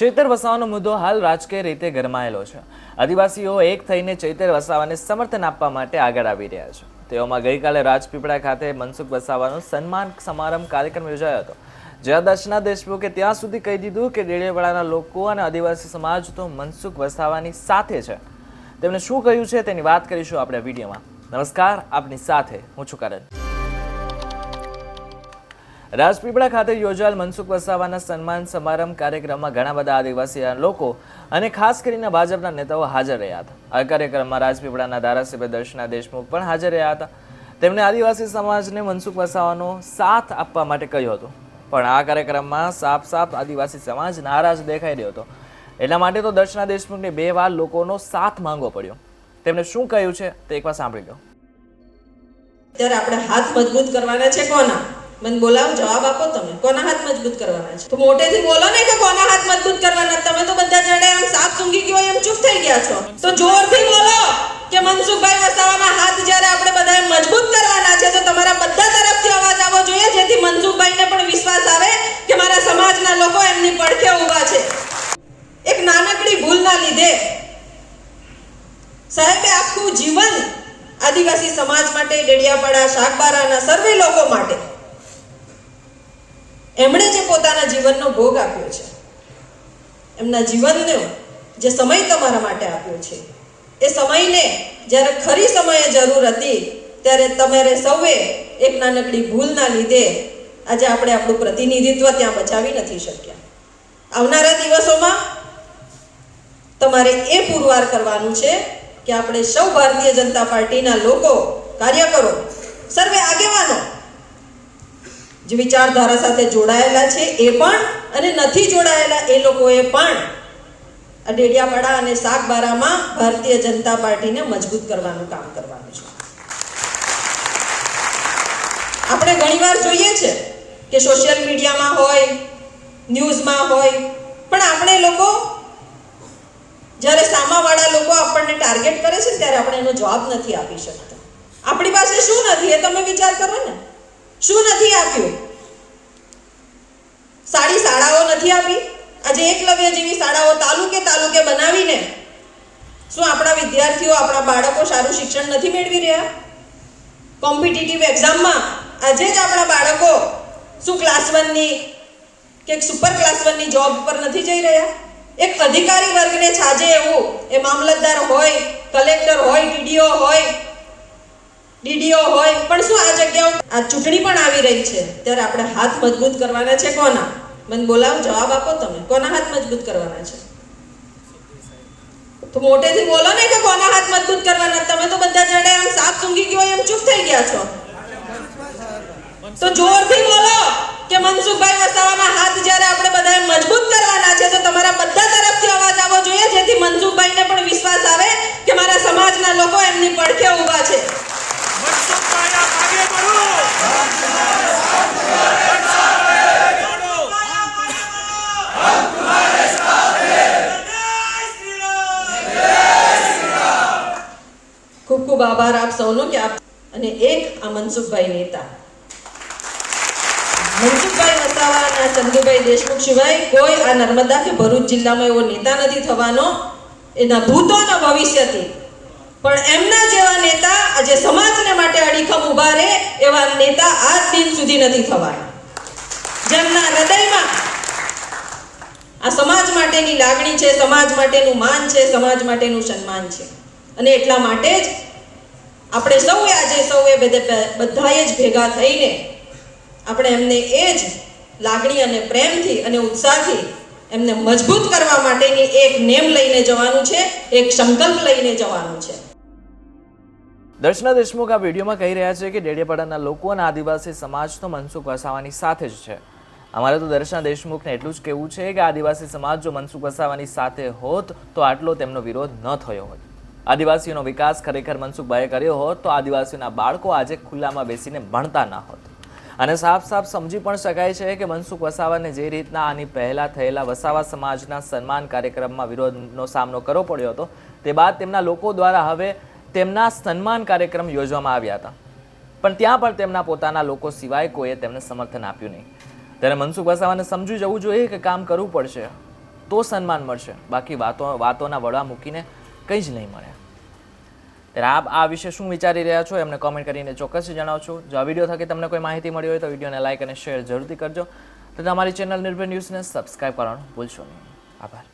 ચૈતર વસાવાનો મુદ્દો હાલ રાજકીય રીતે ગરમાયેલો છે. આદિવાસીઓ એક થઈને ચૈતર વસાવાને સમર્થન આપવા માટે આગળ આવી રહ્યા છે. તેઓમાં ગઈકાલે રાજપીપળા ખાતે મનસુખ વસાવાનો સન્માન સમારંભ કાર્યક્રમ યોજાયો હતો. જ્યાં દર્શના દેશમુખે ત્યાં સુધી કહી દીધું કે ડેડિયાવાડાના લોકો અને આદિવાસી સમાજ તો મનસુખ વસાવાની સાથે છે. તેમણે શું કહ્યું છે તેની વાત કરીશું આપણે વિડીયોમાં. નમસ્કાર, આપની સાથે હું છું કરણ. રાજપીપળા ખાતે યોજાયેલ મનસુખ વસાવાના સન્માન સમારંભ કાર્યક્રમમાં ઘણા બધા આદિવાસી લોકો અને ખાસ કરીને ભાજપના નેતાઓ હાજર રહ્યા હતા. આ કાર્યક્રમમાં રાજપીપળાના ધારાસભ્ય દર્શના દેશમુખ પણ હાજર રહ્યા હતા. તેમણે આદિવાસી સમાજને મનસુખ વસાવાનો સાથ આપવા માટે કહ્યું હતું. પણ આ કાર્યક્રમમાં સાફ સાફ આદિવાસી સમાજ નારાજ દેખાઈ રહ્યો હતો. એટલા માટે તો દર્શના દેશમુખને બે વાર લોકોનો સાથ માંગવો પડ્યો. તેમણે શું કહ્યું છે તે એકવાર સાંભળી લો. ત્યારે આપણે હાથ મજબૂત કરવાના છે કોના? મને બોલાવો, જવાબ આપો તમે. કોના હાથ મજબૂત કરવાના છે? તો મોટેથી બોલો ને કે કોના હાથ મજબૂત કરવાના? તમે તો બધા જણે આમ સાપ સૂંઘી ગયો, એમ ચૂપ થઈ ગયા છો. તો જોરથી બોલો કે મનસુખભાઈ વસાવાના હાથ જ્યારે આપણે બધાએ મજબૂત કરવાના છે, તો તમારા બધા તરફથી અવાજ આવવો જોઈએ, જેથી મનસુખભાઈને પણ વિશ્વાસ આવે કે મારા સમાજના લોકો એમની પડખે ઊભા છે. એક નાનકડી ભૂલના લીધે સાહેબે આખું જીવન આદિવાસી સમાજ માટે, ડેડિયાપાડા, શાકબારાના સર્વે લોકો માટે એમણે જે પોતાના જીવનનો ભોગ આપ્યો છે, એમના જીવનનો જે સમય તમારા માટે આપ્યો છે, એ સમયને જ્યારે ખરી સમયે જરૂર હતી, ત્યારે તમારે સૌએ એક નાનકડી ભૂલના લીધે આજે આપણે આપણું પ્રતિનિધિત્વ ત્યાં બચાવી નથી શક્યા. આવનારા દિવસોમાં તમારે એ પુરવાર કરવાનું છે કે આપણે સૌ ભારતીય જનતા પાર્ટીના લોકો કાર્યકરો, સર્વે આગેવાનો જે વિચારધારા સાથે જોડાયેલા છે એ પણ અને નથી જોડાયેલા એ લોકોએ પણ ડેડિયાપાડા અને સાગબારામાં ભારતીય જનતા પાર્ટીને મજબૂત કરવાનું કામ કરવાનું છે. આપણે ઘણીવાર જોઈએ છે કે સોશિયલ મીડિયામાં હોય, ન્યૂઝમાં હોય, પણ આપણે લોકો જ્યારે સામાવાળા લોકો આપણને ટાર્ગેટ કરે છે ત્યારે આપણે એનો જવાબ નથી આપી શકતા. આપણી પાસે શું નથી એ તમે વિચાર કરો ને. શું નથી આપ્યું? સારી શાળાઓ નથી આપી? આજે એકલવ્ય જેવી શાળાઓ તાલુકે તાલુકે બનાવીને શું આપણા વિદ્યાર્થીઓ, આપણા બાળકો સારું શિક્ષણ નથી મેળવી રહ્યા? કોમ્પિટિટિવ એક્ઝામમાં આજે જ આપણા બાળકો શું ક્લાસ વનની કે સુપર ક્લાસ વનની જોબ પર નથી જઈ રહ્યા? એક અધિકારી વર્ગને છાજે એવું એ મામલતદાર હોય કલેક્ટર હોય ડીડીઓ હોય ડીડીઓ હોય, પણ શું આ જગ્યાઓ આ ચૂંટણી પણ આવી રહી છે. ત્યારે આપણે હાથ મજબૂત કરવાના છે કોના? મને બોલાવો, જવાબ આપો તમે. કોના હાથ મજબૂત કરવાના છે? તો મોટેથી બોલો ને કે કોના હાથ મજબૂત કરવાના? તમે તો બધા જણે આમ સાપ સૂંઘી ગયો, એમ ચૂપ થઈ ગયા છો. તો જોરથી બોલો કે મનસુખભાઈ વસાવાના હાથ જ્યારે આપણે બધાએ મજબૂત કરવાના છે, તો તમારા બધા તરફથી અવાજ આવવો જોઈએ, જેથી મનસુખભાઈને પણ વિશ્વાસ આવે કે મારા સમાજના લોકો એમની પડખે ઊભા છે મનસુખભાઈ આપ આગે बढ़ो ખૂબ આભાર આપ સૌનો કે આપ અને એક આ મનસુખભાઈ નેતા. મનસુખભાઈ વસાવા અને ચંદુભાઈ દેશમુખ સિવાય કોઈ આ નર્મદા કે ભરૂચ જિલ્લામાં એવો નેતા નથી થવાનો. એના ભૂતોના ભવિષ્યથી. પણ એમના જેવા નેતા આજે સમાજને માટે અડીખમ ઊભા રહે એવા નેતા આજ દિન સુધી નથી થવાના. જેમના હૃદયમાં આ સમાજ માટેની લાગણી છે, સમાજ માટેનું માન છે, સમાજ માટેનું સન્માન છે. અને એટલા માટે જ આપણે સૌએ આજે સૌએ બધે- બધાએ જ ભેગા થઈને આપણે એમને એ જ લાગણી અને પ્રેમથી અને ઉત્સાહથી એમને મજબૂત કરવા માટેની એક નેમ લઈને જવાનું છે, એક સંકલ્પ લઈને જવાનું છે. દર્શના દેશમુખ આ વિડીયોમાં કહી રહ્યા છે કે ડેડિયાપાડાના લોકો અને આદિવાસી સમાજ તો મનસુખ વસાવાની સાથે જ છે. અમારે તો દર્શના દેશમુખને એટલું જ કહેવું છે કે આદિવાસી સમાજ જો મનસુખ વસાવાની સાથે હોત તો આટલો તેમનો વિરોધ ન થયો હોત. આદિવાસીઓનો વિકાસ ખરેખર મનસુખભાઈએ કર્યો હોત, તો આદિવાસીઓના બાળકો આજે ખુલ્લામાં બેસીને ભણતા ના હોત. અને સાફ સાફ સમજી પણ શકાય છે કે મનસુખ વસાવાને જે રીતના આની પહેલાં થયેલા વસાવા સમાજના સન્માન કાર્યક્રમમાં વિરોધનો સામનો કરવો પડ્યો હતો, તે બાદ તેમના લોકો દ્વારા હવે તેમના સન્માન કાર્યક્રમ યોજવામાં આવ્યા હતા. પણ ત્યાં પણ તેમના પોતાના લોકો સિવાય કોઈએ તેમને સમર્થન આપ્યું નહીં. ત્યારે મનસુખ વસાવાને સમજી જવું જોઈએ કે કામ કરવું પડશે, તો સન્માન મળશે. બાકી વાતો, વાતોના વડા મૂકીને કંઈ જ નહીં મળે. ત્યારે આપ આ વિશે શું વિચારી રહ્યા છો, એમને કોમેન્ટ કરીને ચોક્કસ જણાવશો જો આ વીડિયો થકી તમને કોઈ માહિતી મળી હોય તો વિડીયોને લાઇક અને શેર જરૂરથી કરજો. તો તમારી ચેનલ નિર્ભય ન્યૂઝને સબસ્ક્રાઈબ કરવાનું ભૂલશો નહીં. આભાર.